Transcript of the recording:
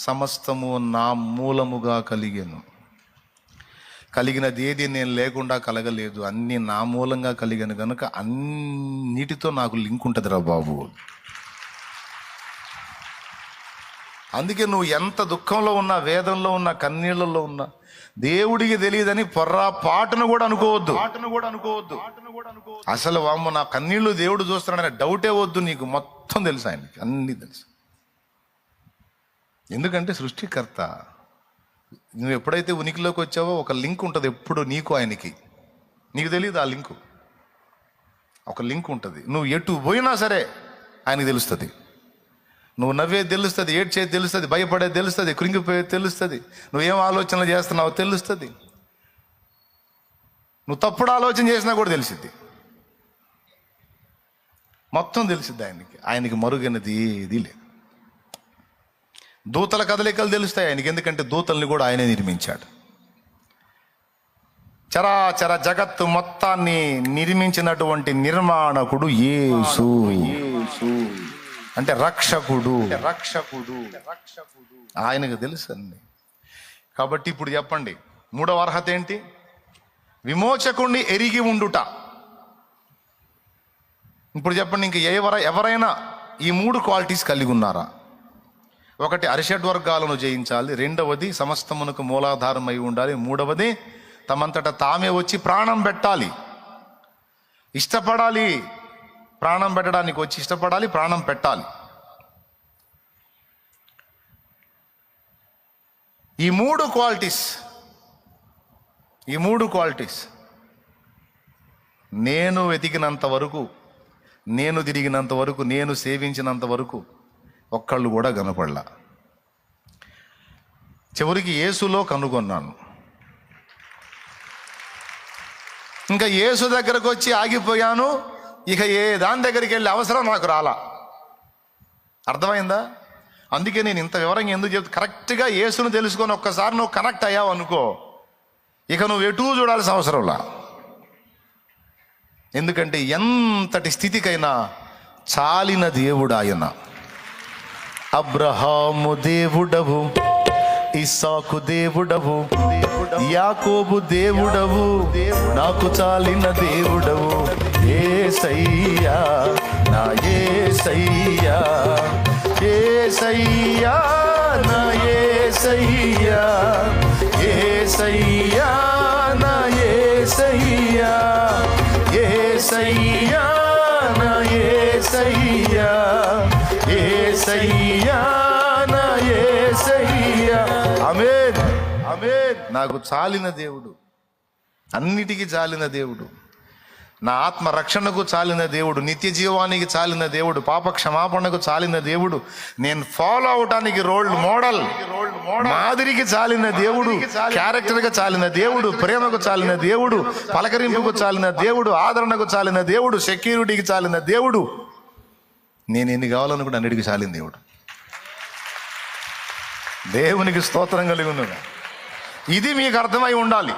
సమస్తము నా మూలముగా కలిగాను. కలిగినది ఏది నేను లేకుండా కలగలేదు. అన్ని నా మూలంగా కలిగాను కనుక అన్నిటితో నాకు లింక్ ఉంటుంది రా బాబు. అందుకే నువ్వు ఎంత దుఃఖంలో ఉన్నా వేదంలో ఉన్నా కన్నీళ్ళలో ఉన్నా దేవుడికి తెలియదని పొర్రా పాటను కూడా అనుకోవద్దు. పాటను కూడా అనుకోవద్దు. అసలు వామ్మ నా కన్నీళ్ళు దేవుడు చూస్తున్నాడనే డౌటే వద్దు నీకు. మొత్తం తెలుసు ఆయనకి. అన్నీ తెలుసు. ఎందుకంటే సృష్టికర్త నువ్వు ఎప్పుడైతే ఉనికిలోకి వచ్చావో ఒక లింక్ ఉంటుంది ఎప్పుడు నీకు ఆయనకి. నీకు తెలియదు ఆ లింకు? ఒక లింక్ ఉంటుంది. నువ్వు ఎటు పోయినా సరే ఆయనకి తెలుస్తుంది. నువ్వు నవ్వేది తెలుస్తుంది ఏడ్చేది తెలుస్తుంది భయపడేది తెలుస్తుంది కృంగిపోయేది తెలుస్తుంది నువ్వేం ఆలోచనలు చేస్తున్నావో తెలుస్తుంది. నువ్వు తప్పుడు ఆలోచన చేసినా కూడా తెలిసిద్ది. మొత్తం తెలిసిద్ది ఆయనకి. ఆయనకి మరుగైనది ఏది లేదు. దూతల కదలికలు తెలుస్తాయి. ఆయనకి ఎందుకంటే దూతల్ని కూడా ఆయనే నిర్మించాడు. చరాచర జగత్తు మొత్తాన్ని నిర్మించినటువంటి నిర్మాణకుడు యేసు. అంటే రక్షకుడు. రక్షకుడు రక్షకుడు. ఆయనకు తెలుసు అండి కాబట్టి ఇప్పుడు చెప్పండి మూడవ అర్హత ఏంటి? విమోచకుణ్ణి ఎరిగి ఉండుట. ఇప్పుడు చెప్పండి ఇంక ఎవర ఎవరైనా ఈ మూడు క్వాలిటీస్ కలిగి ఉన్నారా? ఒకటి అరిషడ్ వర్గాలను జయించాలి రెండవది సమస్తమునకు మూలాధారమై ఉండాలి మూడవది తమంతట తామే వచ్చి ప్రాణం పెట్టాలి. ఇష్టపడాలి ప్రాణం పెట్టడానికి వచ్చి ఇష్టపడాలి ప్రాణం పెట్టాలి. ఈ మూడు క్వాలిటీస్ ఈ మూడు క్వాలిటీస్ నేను వెతికినంత వరకు నేను తిరిగినంత వరకు నేను సేవించినంత వరకు ఒక్కళ్ళు కూడా కనపడలా. చివరికి యేసులో కనుగొన్నాను. ఇంకా యేసు దగ్గరకు వచ్చి ఆగిపోయాను. ఇక ఏ దాని దగ్గరికి వెళ్ళే అవసరం నాకు రాలా. అర్థమైందా? అందుకే నేను ఇంత వివరంగా ఎందుకు చెప్తా? కరెక్ట్గా యేసును తెలుసుకొని ఒక్కసారి నువ్వు కనెక్ట్ అయ్యావు అనుకో. ఇక నువ్వు ఎటూ చూడాల్సిన అవసరంలా ఎందుకంటే ఎంతటి స్థితికైనా చాలిన దేవుడు ఆయన. అబ్రహాము దేవుడవు ఇసాకు దేవుడవు యాకోబు దేవుడవు నాకు చాలిన దేవుడవు ఏ సయ్యా నా ఏ సయ్యా ఏ సయ్యా నా ఏ సయ్యా ఏ సయ్యా అమేన్ అమేన్ నాకు చాలిన దేవుడు అన్నిటికీ చాలిన దేవుడు నా ఆత్మ రక్షణకు చాలిన దేవుడు నిత్య జీవానికి చాలిన దేవుడు పాప క్షమాపణకు చాలిన దేవుడు నేను ఫాలో అవటానికి రోల్డ్ మోడల్ మాదిరికి చాలిన దేవుడు క్యారెక్టర్గా చాలిన దేవుడు ప్రేమకు చాలిన దేవుడు పలకరింపుకు చాలిన దేవుడు ఆదరణకు చాలిన దేవుడు సెక్యూరిటీకి చాలిన దేవుడు నేను ఎన్ని కావాలని కూడా అన్నిటికీ చాలింది దేవుడు. దేవునికి స్తోత్రం కలిగి ఉన్నది ఇది మీకు అర్థమై ఉండాలి.